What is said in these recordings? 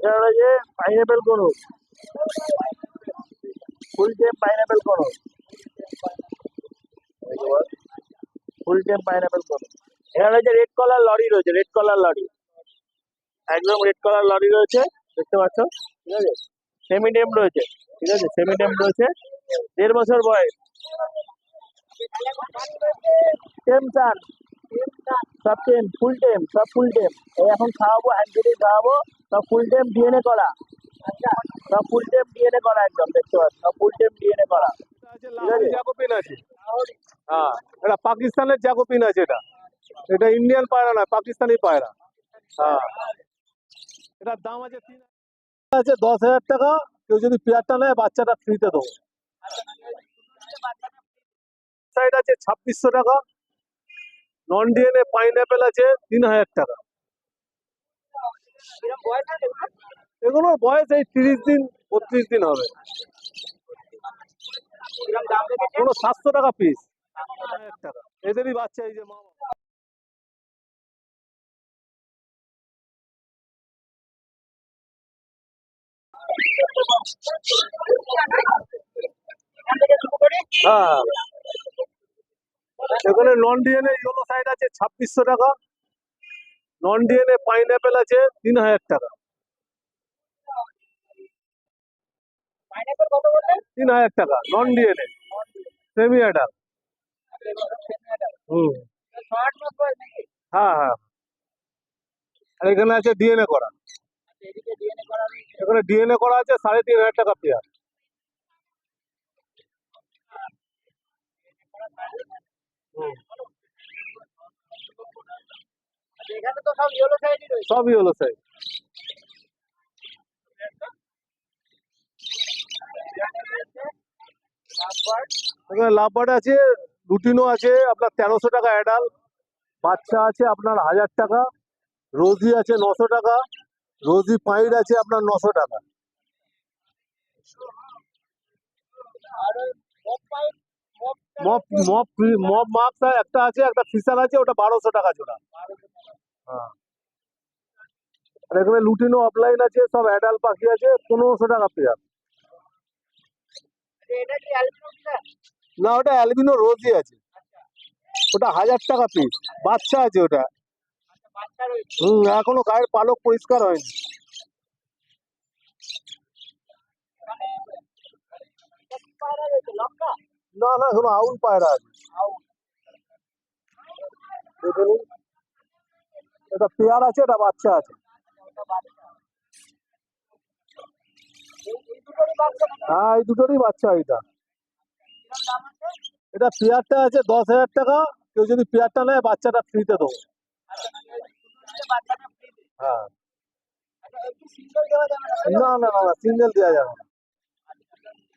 এখানে রয়েছে পাইনাপেল কোনো ফুল টেম পাইনাপেল কোনো ফুল টেম পাইনাপেল কোনো এখানে রয়েছে রেড কলার লরি রয়েছে রেড কলার লরি। একদম রেড কলার লরি রয়েছে, দেখতে পাচ্ছ? ঠিক আছে? সেমি টেম রয়েছে, ঠিক আছে? সেমি টেম রয়েছে। দেড় বছর বয়স। টেম চান সব ফুল টেম, সব ফুল এই এখন খাওয়াবো হ্যান্ডফিডিং খাওয়াবো, সব ফুল টেম, ডিএনএ করা সব ফুল টেম, ডিএনএ করা একদম, দেখতে পাচ্ছ? সব ফুল টেম, ডিএনএ করা জ্যাকোপিন আছে? হ্যাঁ। এটা পাকিস্তানের জ্যাকোপিন আছে এটা। এটা ইন্ডিয়ান পায়রা নয়, পাকিস্তানি পায়রা। হ্যাঁ। এটার দাম আছে তিন হাজার। আছে দশ হাজার টাকা। কেউ যদি পেয়ারটা নেয়, বাচ্চাটা ফ্রিতে দেবো। সাইড আছে ছাব্বিশশো টাকা। নন ডিএনএ পাইনঅ্যাপেল আছে তিন হাজার টাকা। এগুলোর বয়স এই তিরিশ দিন, বত্রিশ দিন হবে। কোনো সাতশো টাকা পিস টাকা এদেরই বাচ্চা এই যে মা। হ্যাঁ। এখানে নন ডিএনএ ইয়েলো সাইড আছে ছাব্বিশশো টাকা নন ডিএনএ পাইনঅ্যাপেল আছে তিন হাজার টাকা। তিন হাজার টাকা নন ডিএনএ সেমি অ্যাডাল হুম। হ্যাঁ হ্যাঁ। আর এখানে আছে ডিএনএ করা। এখানে ডিএনএ করা আছে সাড়ে তিন হাজার টাকা পেয়ার। এখানে তো সব ইয়েলো এখানে লাভবার্ড আছে লুটিনো আছে আপনার তেরোশো টাকা অ্যাডাল বাচ্চা আছে আপনার হাজার টাকা রোজি আছে নশো টাকা রোজি পাইড আছে আপনার নশো টাকা আর mop mop mop mop mop একটা আছে একটা ফিসার আছে ওটা বারোশো টাকা জোড়া। হ্যাঁ। আর এখানে লুটিনো অফলাইন আছে সব অ্যাডাল পাখি আছে পনেরোশো টাকা পেয়ার কিলার না ওটা অ্যালবিনো রোজি আছে। ওটা হাজার টাকা পিস বাচ্চা আছে ওটা। রয়েছে। হুম এখনও গায়ের পালক পরিষ্কার হয়নি এটা কি পায়রা রয়েছে লঙ্কা না না এখনও আউল পায়রা আছে এটা পেয়ার আছে, এটা বাচ্চা আছে? হ্যাঁ এই দুটোরই বাচ্চা এটা এটা পেয়ারটা আছে দশ হাজার টাকা, কেউ যদি পেয়ারটা নেয়, বাচ্চাটা ফ্রিতে দেবো। হ্যাঁ। না না না সিঙ্গেল দেওয়া যাবে না এখানে ককটেল রয়েছে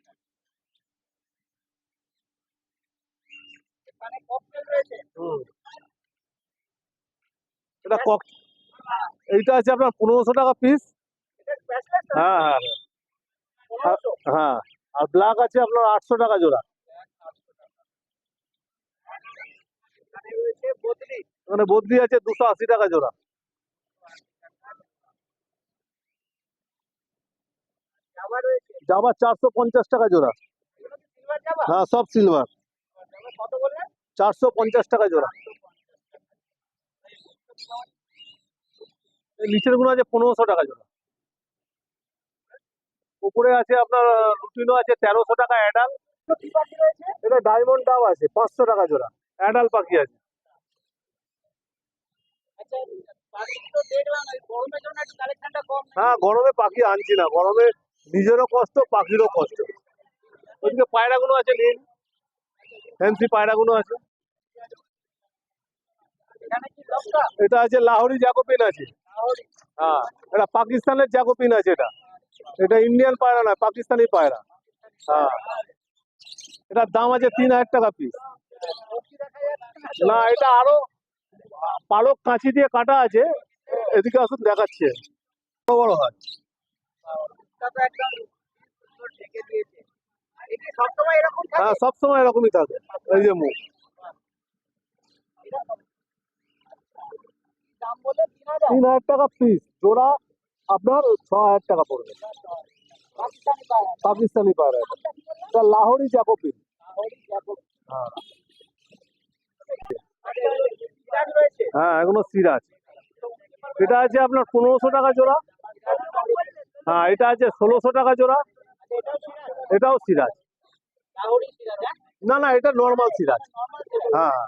হুম এটা কক এইটা আছে আপনার পনেরোশো টাকা পিস হ্যাঁ হ্যাঁ হ্যাঁ। হ্যাঁ আর ব্ল্যাক আছে আপনার আটশো টাকা জোড়া। মানে বদলি। আছে দুশো আশি টাকা জোড়া। জামা চারশো পঞ্চাশ টাকা জোড়া। হ্যাঁ সব সিলভার কত বললেন? চারশো পঞ্চাশ টাকা জোড়া। এই নিচেরগুলো আছে পনেরোশো টাকা জোড়া। উপরে আছে আপনার লুটিনো আছে তেরোশো টাকা অ্যাডাল। এটা ডায়মন্ড ডাব আছে পাঁচশো টাকা জোড়া। অ্যাডাল পাখি আছে। আচ্ছা হ্যাঁ গরমে পাখি আনছি না গরমে নিজেরও কষ্ট পাখিরও কষ্ট। ওইদিকে পায়রাগুলো আছে নীল। ফ্যান্সি পায়রাগুলো আছে। এটা আছে লাহোরি জ্যাকোপিন আছে। হ্যাঁ এটা পাকিস্তানের জ্যাকোপিন আছে এটা। এটা ইন্ডিয়ান পায়রা নয় পাকিস্তানি পায়রা। হ্যাঁ। এটার দাম আছে তিন হাজার টাকা পিস না এটা আরও পালক কাঁচি দিয়ে কাটা আছে। এদিকে আসুন দেখাচ্ছে। বড় বড় হয়। হ্যাঁ সবসময় এরকমই থাকে। এই যে মুখ। তিন হাজার। টাকা পিস জোড়া আপনার ছ হাজার টাকা পড়বে। পাকিস্তানি পায়রা এটা। লাহোরি জ্যাকোপিন হ্যাঁ। হ্যাঁ এগুলো সিরাজ। এটা আছে আপনার পনেরোশো টাকা জোড়া। হ্যাঁ এটা আছে ষোলোশো টাকা জোড়া। এটাও সিরাজ। না না এটা নর্মাল সিরাজ। হ্যাঁ।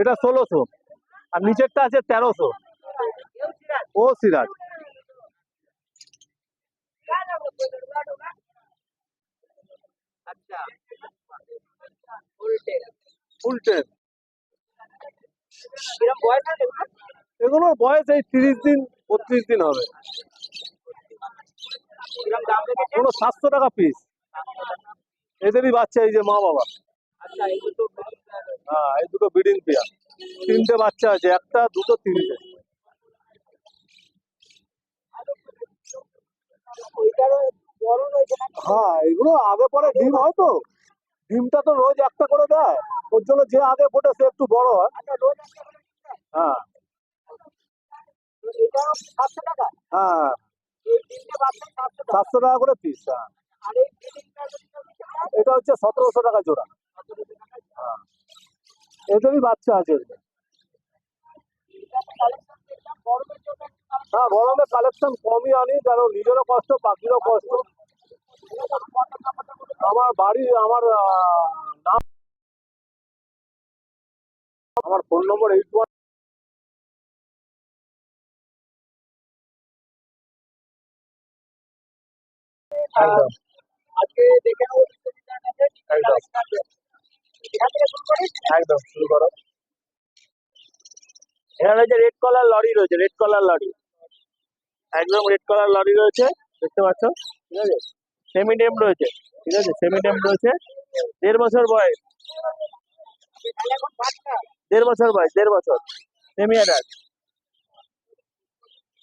এটা ষোলোশো আর নিচেরটা আছে তেরোশো ও সিরাজ। টেন এগুলোর বয়স এই তিরিশ দিন বত্রিশ দিন হবে। কোনো সাতশো টাকা পিস এদেরই বাচ্চা এই যে মা বাবা। হ্যাঁ এই দুটো ব্রিডিং পেয়ার তিনটে বাচ্চা আছে একটা দুটো তিনটে। হ্যাঁ এগুলো আগে পরে ডিম হয় তো। ডিমটা তো রোজ একটা করে দেয়। ওর জন্য যে আগে ফোটে সে একটু বড় হয়। হ্যাঁ। হ্যাঁ। সাতশো টাকা। করে পিস হ্যাঁ। এটা হচ্ছে সতেরোশো টাকা জোড়া। হ্যাঁ। এদেরই বাচ্চা আছে। হ্যাঁ গরমে কালেকশন কমই আনি, কারণ নিজেরও কষ্ট, পাখিরও কষ্ট। আমার বাড়ি, আমার নাম আমার ফোন নম্বর এইট ওয়ান একদম একদম যে রেড লরি রয়েছে রেড লরি একদম রেড লরি রয়েছে ঠিক আছে সেমি ডেম রয়েছে ঠিক আছে সেমি ডেম রয়েছে দেড় বছর বয়স দেড় বছর বয়স দেড় বছর সেমি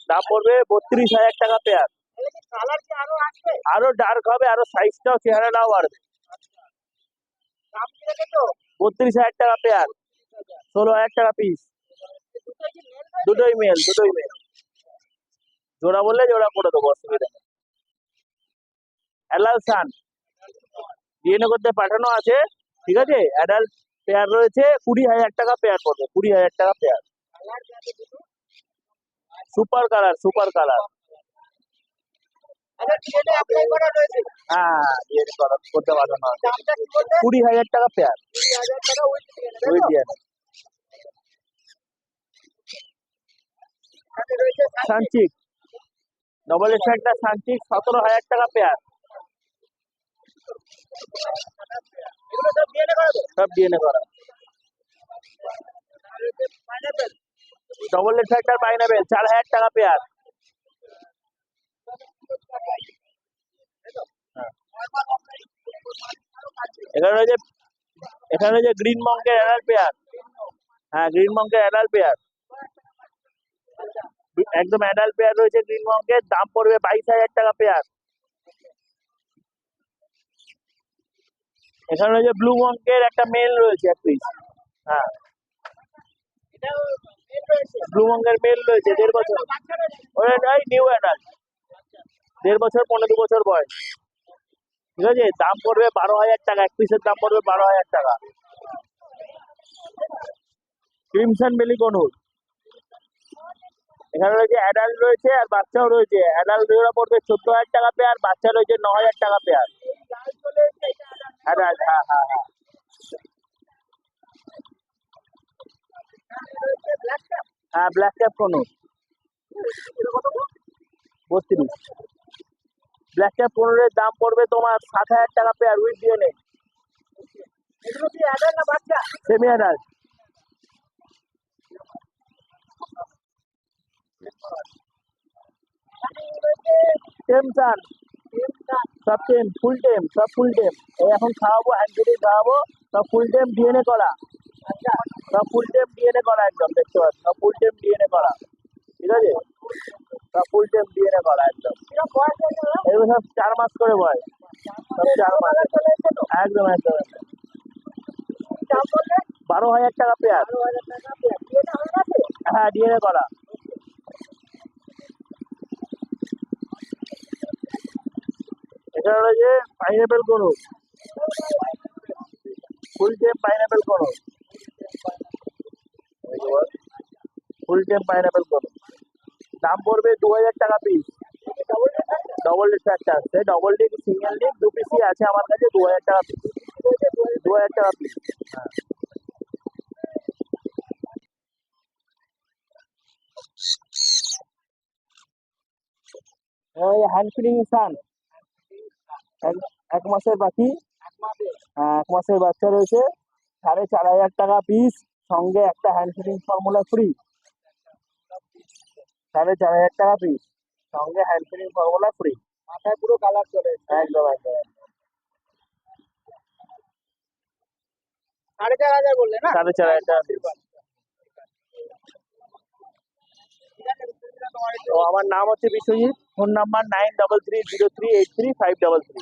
দাম পড়বে বত্রিশ হাজার টাকা পেয়ার আরও ডার্ক হবে আরও সাইজটাও চেহারাটাও বাড়বে। বত্রিশ হাজার টাকা পেয়ার ষোলো হাজার টাকা পিস দুটোই মেল দুটোই মেল জোড়া বললে জোড়া করে দেবো অসুবিধা নেই। অ্যালাল সান ডিএনএ করতে পাঠানো আছে ঠিক আছে? অ্যাডাল্ট পেয়ার রয়েছে কুড়ি হাজার টাকা পেয়ার পড়বে কুড়ি হাজার টাকা pair super colour super colour হ্যাঁ ডিএনএ করা করতে পাঠানো আছে কুড়ি হাজার টাকা পেয়ার ডিএনএ সানচিক ডবল একটা সানচিক সতেরো হাজার টাকা পেয়ার সব ডিএনএ করা ডবল একটা পাইনাপেল চার হাজার টাকা পেয়ার এখানে রয়েছে এখানে রয়েছে গ্রিন মঙ্কের অ্যাডাল পেয়ার হ্যাঁ গ্রিন মঙ্কের অ্যাডাল পেয়ার একদম অ্যাডাল্ট পেয়ার রয়েছে গ্রিন মঙ্কের দাম পড়বে বাইশ হাজার টাকা পেয়ার এখানে রয়েছে ব্লু মঙ্কের একটা মেল রয়েছে এক পিস হ্যাঁ। ব্লু মঙ্কের মেল রয়েছে, দেড় বছর। ওটা নিউ অ্যাডাল্ট দেড় বছর, পনেরো দু বছর বয়স। ঠিক আছে? দাম পড়বে বারো হাজার টাকা, এক পিসের দাম পড়বে বারো হাজার টাকা। ক্রিমসন বেলি কনুর এখানে রয়েছে অ্যাডাল্ট রয়েছে আর বাচ্চাও রয়েছে। অ্যাডাল্ট জোড়া পড়বে চোদ্দ হাজার টাকা পেয়ার বাচ্চা রয়েছে ন হাজার টাকা পেয়ার অ্যাডাল্ট হ্যাঁ হ্যাঁ হ্যাঁ। হ্যাঁ ব্ল্যাক ক্যাপ কনুর বত্রিশ। ব্ল্যাক ক্যাপ পনেরোর দাম পড়বে তোমার সাত হাজার টাকা pair with DNA semi adult টেম চান সব টেম ফুল টেম সব ফুল টেম এই এখন খাওয়াবো হ্যান্ড খাওয়াবো সব ফুল টেম ডিএনএ করা। সব ফুল টেম ডিএনএ করা একদম দেখতে পাচ্ছ? সব ফুল টেম ডিএনএ করা। ফুল করা চার মাস করে একদম একদম বারো হাজার টাকা পেয়ার। হ্যাঁ ডিএনএ করা। এটা রয়েছে পাইনাপেল কোনো ফুল টেম পাইনাপেল কোনো ফুল টেম পাইনাপেল দাম পড়বে দু হাজার টাকা পিস ডবল ডিক একটা আছে ডবল ডিক সিঙ্গেল ডিক দু পিসই আছে আমার কাছে দু হাজার টাকা পিস দু হাজার টাকা পিস হ্যান্ড ফিডিং সান এক মাসের বাকি। হ্যাঁ এক মাসের বাচ্চা রয়েছে। সাড়ে চার হাজার টাকা পিস সঙ্গে একটা হ্যান্ড ফিডিং ফর্মুলা ফ্রি সাড়ে চার হাজার টাকা পিস সঙ্গে হ্যান্ড ফিডিং ফর্মুলা ফ্রি মাথায় পুরো কালার চলে একদম একদম একদম। সাড়ে চার হাজার বললে না? সাড়ে চার হাজার টাকা পিস তো আমার নাম হচ্ছে Biswajit. Phone number nine double three zero three eight three five double three